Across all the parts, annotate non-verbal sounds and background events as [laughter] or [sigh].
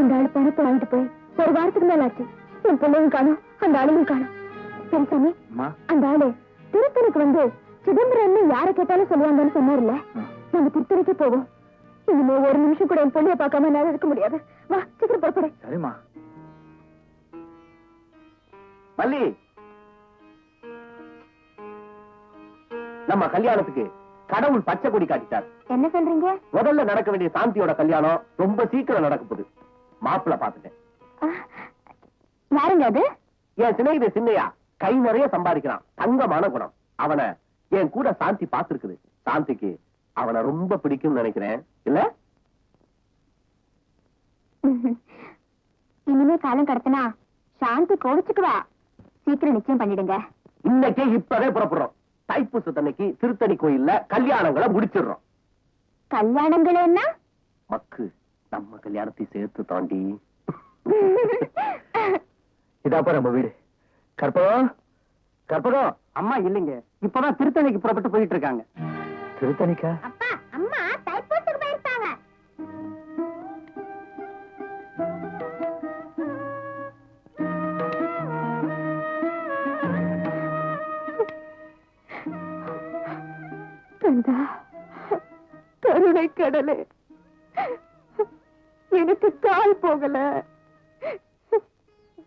அந்த ஆள் பணத்தை வாங்கிட்டு போய் ஒரு வாரத்துக்கு மேல ஆச்சு. என் பிள்ளையும் காணும் அந்த ஆளையும் காணும். பெருசாமி அந்த ஆளு திருத்தணிக்கு வந்து சிதம்பரம்னு யாரை கேட்டாலும் சொல்லுவாங்கன்னு சொன்னார்ல. நம்ம திருத்தணிக்கு போவோம். இனிமே ஒரு நிமிஷம் கூட என் பொண்ணைய பார்க்காம என்னால இருக்க முடியாது. வா சீக்கிரம் புறப்படு. சரிம்மா. மல்லி. நம்ம கல்யாணத்துக்கு கடவுள் பச்சை கொடி காட்டிட்டார். என்ன சொல்றீங்க? முதல்ல நடக்க வேண்டிய சாந்தியோட கல்யாணம் ரொம்ப சீக்கிரம் நடக்க போகுது மாப்பிள்ள பாத்துட்டேன் யாருங்க அது? என் சிநேகித சின்னையா கை நிறைய சம்பாதிக்கிறான். தங்கமான குணம். அவனை என் கூட சாந்தி பாத்துருக்குது சாந்திக்கு அவனை ரொம்ப பிடிக்கும்னு நினைக்கிறேன். இல்ல? இனிமே காலம் கடத்தினா சாந்தி கோவிச்சுக்குவா. சீக்கிரம் நிச்சயம் பண்ணிடுங்க. இன்னைக்கே இப்பவே புறப்படுறோம். தைப்பூசத்தன்னைக்கு திருத்தணி கோயில்ல கல்யாணங்களை முடிச்சிடுறோம். கல்யாணங்கள் என்ன மக்கு. நம்ம கல்யாணத்தை சேர்த்து தாண்டி. இதாப்பா நம்ம வீடு. கற்பகம் கற்பகம் அம்மா இல்லைங்க. இப்பதான் திருத்தணிக்கு புறப்பட்டு போயிட்டு இருக்காங்க. திருத்தணிக்கா? அப்பா அம்மா தைப்பூசத்துக்கு போயிருக்காங்க. கந்தா கருணை கடலே. போகல.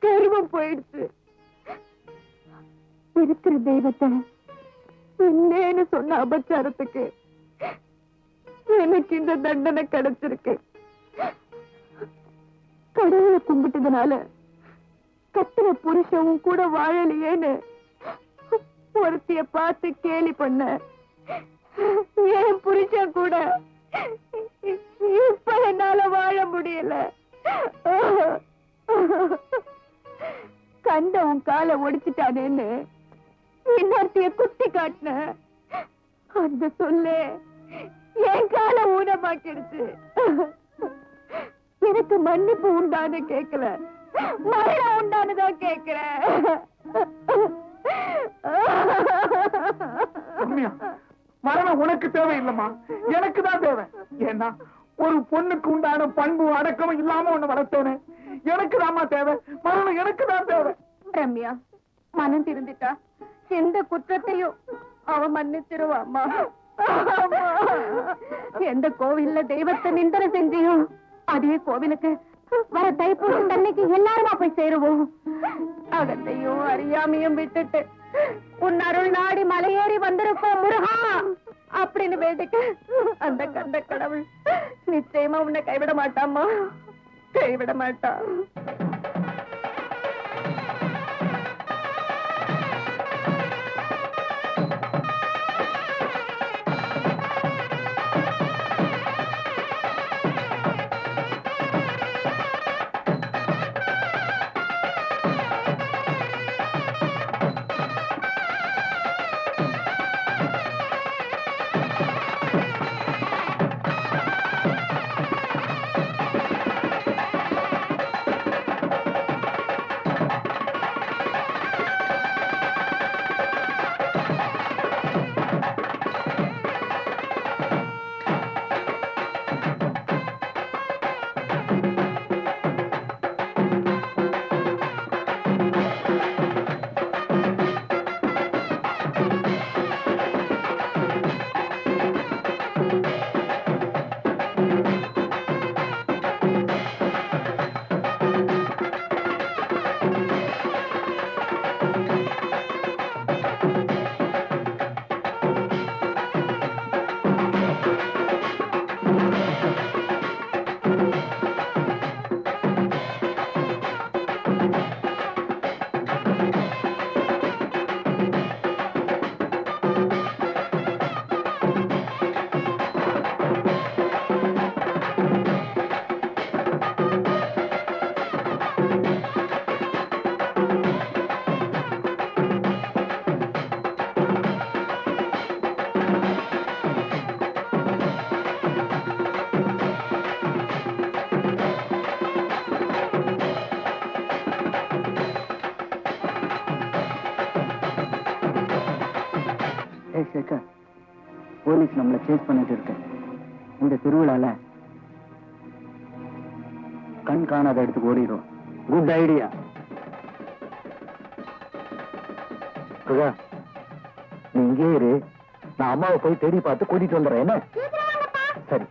கர்வம் போயிடுச்சு. இருக்கிற தெய்வத்தை இல்லேன்னு சொன்ன அபச்சாரத்துக்கு எனக்கு இந்த தண்டனை கிடைச்சிருக்கு. கடவுளை கும்பிட்டதுனால கத்துற புருஷவும் கூட வாழலையேன்னு ஒருத்திய பார்த்து கேலி பண்ண ஏன் புருஷன் கூட இப்ப என்னால வாழ முடியல. கண்ட உன் காலை ஒடிச்சிட்டானேன்னு இன்னொருத்திய குத்தி காட்டின. அந்த சொல்லு என் காலை ஊனமாக்கிடுச்சு. எனக்கு மன்னிப்பு உண்டானு கேட்கல மரணம் உண்டானுதான் கேட்கிறேன் மரணம் உனக்கு தேவையில்லைம்மா. எனக்கு தான் தேவை. ஏன்னா ஒரு பொண்ணுக்கு உண்டான பண்பு அடக்கமும் இல்லாம ஒண்ணு வளர்த்தேனே. எனக்கு தாம்மா தேவை. மரணம் எனக்கு தான் தேவை. ரம்யா மனம் திருந்திட்டா எந்த குற்றத்தையும் அவ மன்னிச்சிருவாமா எந்த கோவில்ல தெய்வத்தை நிந்தனை செஞ்சியும் அதே கோவிலுக்கு வர தைப்பூசம் தன்னைக்கு எல்லாருமா போய் சேருவோம். அகத்தையும் அறியாமையும் விட்டுட்டு உன் அருள் நாடி மலையேறி வந்திருப்போம் முருகா அப்படின்னு வேண்டிக்க அந்த கந்த கடவுள் நிச்சயமா உன்னை கைவிட மாட்டாமா கைவிட மாட்டான் ஏய் சேகர் போலீஸ் நம்மள சேஸ் பண்ணிட்டு இருக்கு. இந்த திருவிழால கண் காணாத இடத்துக்கு ஓடிடும் குட் ஐடியா சுகா நீ இங்கே இரு. நான் அம்மாவை போய் தேடி பார்த்து கூட்டிட்டு வந்துடுறேன். என்ன? சரி.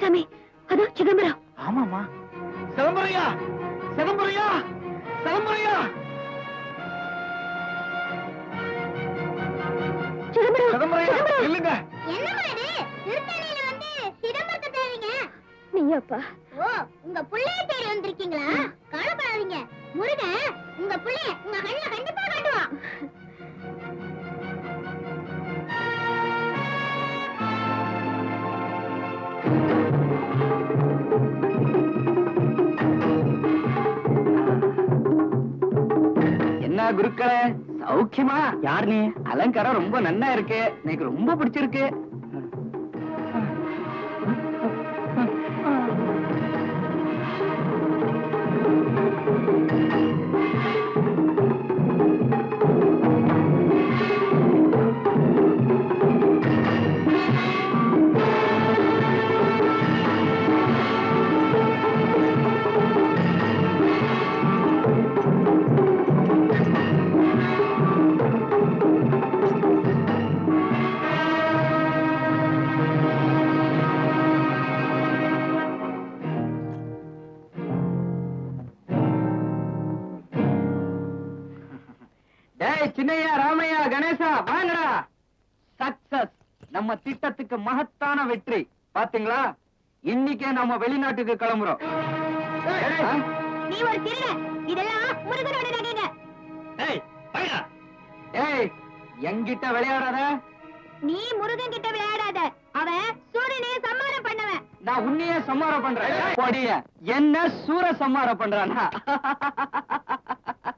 பெரியசாமி அதோ சிதம்பரம். ஆமாமா சிதம்பரையா சிதம்பரையா சிதம்பரையா சிதம்பரம் சிதம்பரையா. இல்லைங்க என்னம்மா இது? திருத்தணியில வந்து சிதம்பரத்தை தேடுறீங்க? நீயாப்பா. ஓ உங்க புள்ளைய தேடி வந்திருக்கீங்களா? கவலைப்படாதீங்க. முருகன் உங்க புள்ளைய உங்க கண்ணுல கண்டிப்பா காட்டுவான். குருக்களே. சௌக்கியமா? யார் நீ? அலங்காரம் ரொம்ப நன்னா இருக்கு. எனக்கு ரொம்ப பிடிச்சிருக்கு. டேய் சின்னையா ராமையா கணேசா வாங்கடா. சக்சஸ் நம்ம திட்டத்துக்கு மகத்தான வெற்றி. பாத்தீங்களா? இன்னைக்கே நம்ம வெளிநாட்டுக்கு கிளம்புறோம்? நீ ஒரு திருடன் இதெல்லாம் முருகனோட நகைங்க. ஏய் என்கிட்ட விளையாடாத. நீ முருகன் கிட்ட விளையாடாத. அவன் சூரியனைய சம்மானம் பண்ணவன். நான் உன்னையே சம்மாரம் பண்றேன். என்ன சூர சம்மாரம் பண்றானா? [laughs]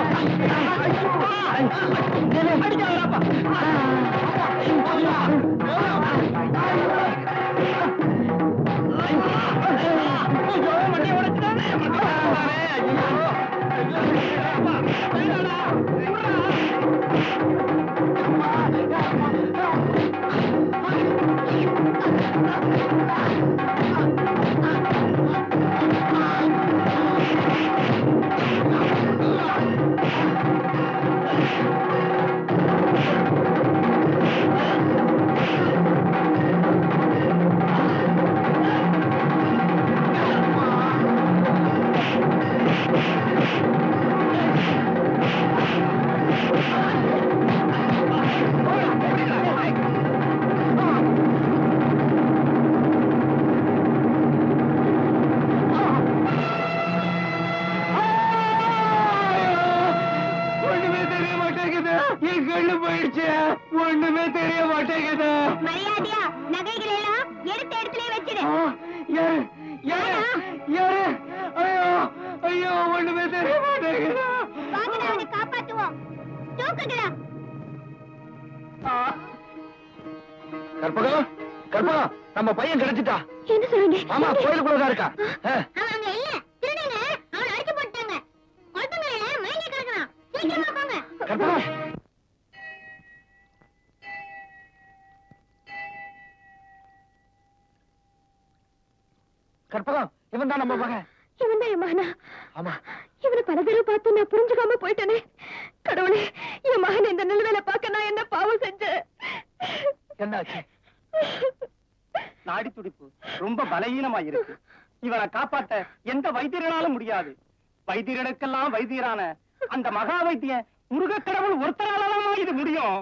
ஒண்ணுமே ஒண்ணுமே தெரிய மாட்டேங்குது. மரியாதையா நகைகள் எல்லாம் எடுத்த இடத்துல வச்சிரு. யாரு யாரு யாரு ஐயோ ஐயோ ஒண்ணுமே தெரிய மாட்டேங்குது. வாங்க அவனை காப்பாத்துவோம். தூக்குங்களா கற்பகம் கற்பகம் நம்ம பையன் கிடைச்சிட்டா. என்ன சொல்றீங்க? ஆமா கோயிலுக்குள்ளதான் இருக்கா. கற்பகம் இவன் தான் நம்ம மகன். இவன் தான் என் மகனா? ஆமா. இவனை பல தடவை பார்த்து நான் புரிஞ்சுக்காம போயிட்டேனே. கடவுளே என் மகன் இந்த நிலைமையில பார்க்க நான் என்ன பாவம் செஞ்சேன்? என்னாச்சு? நாடி துடிப்பு ரொம்ப பலகீனமா இருக்கு இவனை காப்பாத்த எந்த வைத்தியர்களாலும் முடியாது. வைத்தியர்களுக்கெல்லாம் வைத்தியரான அந்த மகா வைத்தியன் முருகக் கடவுள் ஒருத்தராலதான் இது முடியும்?